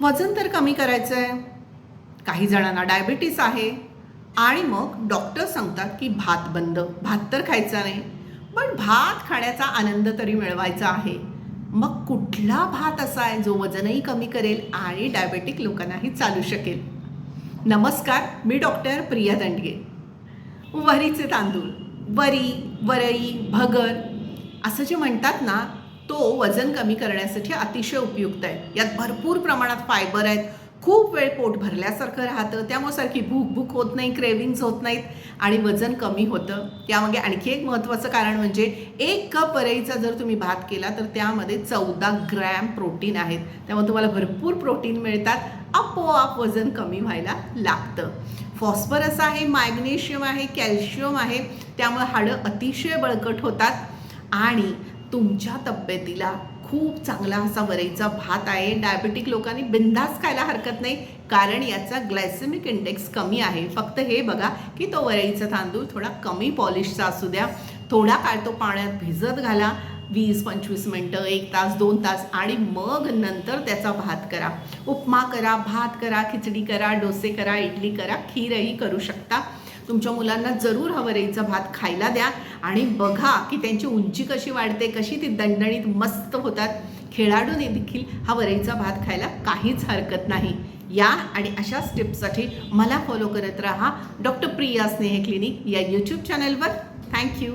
वजन तर कमी करायचं आहे काही जणांना डायबिटीस आहे. आणि मग डॉक्टर सांगतात की भात बंद. भात तर खायचा नाही. पण भात खाण्याचा आनंद तरी मिळवायचा आहे. मग कुठला भात असा आहे जो वजनही कमी करेल आणि डायबेटिक लोकांनाही चालू शकेल? नमस्कार मी डॉक्टर प्रिया दंडगे. वरीचे तांदूळ वरी वरई भगर असं जे म्हणतात ना तो वजन कमी करण्यासाठी अतिशय उपयुक्त आहे. यात भरपूर प्रमाणात फायबर आहेत. खूप वेळ पोट भरल्यासारखं राहतं. त्यामुळे सारखी भूक भूक होत नाही क्रेविंग्स होत नाहीत आणि वजन कमी होतं. त्यामागे आणखी एक महत्त्वाचं कारण म्हणजे एक कप वरईचा जर तुम्ही भात केला तर त्यामध्ये चौदा ग्रॅम प्रोटीन आहेत. त्यामुळे तुम्हाला भरपूर प्रोटीन मिळतात. आपोआप वजन कमी व्हायला लागतं. फॉस्फरस आहे मॅग्नेशियम आहे कॅल्शियम आहे. त्यामुळे हाडं अतिशय बळकट होतात. आणि तुमच्या तब्येतीला खूप चांगला असा वरईचा भात आहे. डायबेटिक लोकांनी बिंदास खायला हरकत नाही. कारण याचा ग्लायसेमिक इंडेक्स कमी आहे. फक्त हे बघा की तो वरईचा तांदूळ थोडा कमी पॉलिशचा असू द्या. थोडा काळ तो पाण्यात भिजत घाला. वीस पंचवीस मिनटं एक तास दोन तास आणि मग नंतर त्याचा भात करा. उपमा करा भात करा खिचडी करा डोसे करा इडली करा खीरही करू शकता. तुमच्या मुलांना जरूर हा भात खायला द्या आणि बघा की त्यांची उंची कशी वाढते कशी ती दणदणीत मस्त होतात. खेळाडूने देखील हा वरईचा भात खायला काहीच हरकत नाही. या आणि अशाच टिप्ससाठी मला फॉलो करत राहा डॉक्टर प्रिया स्नेह क्लिनिक या यूट्यूब चॅनलवर थँक्यू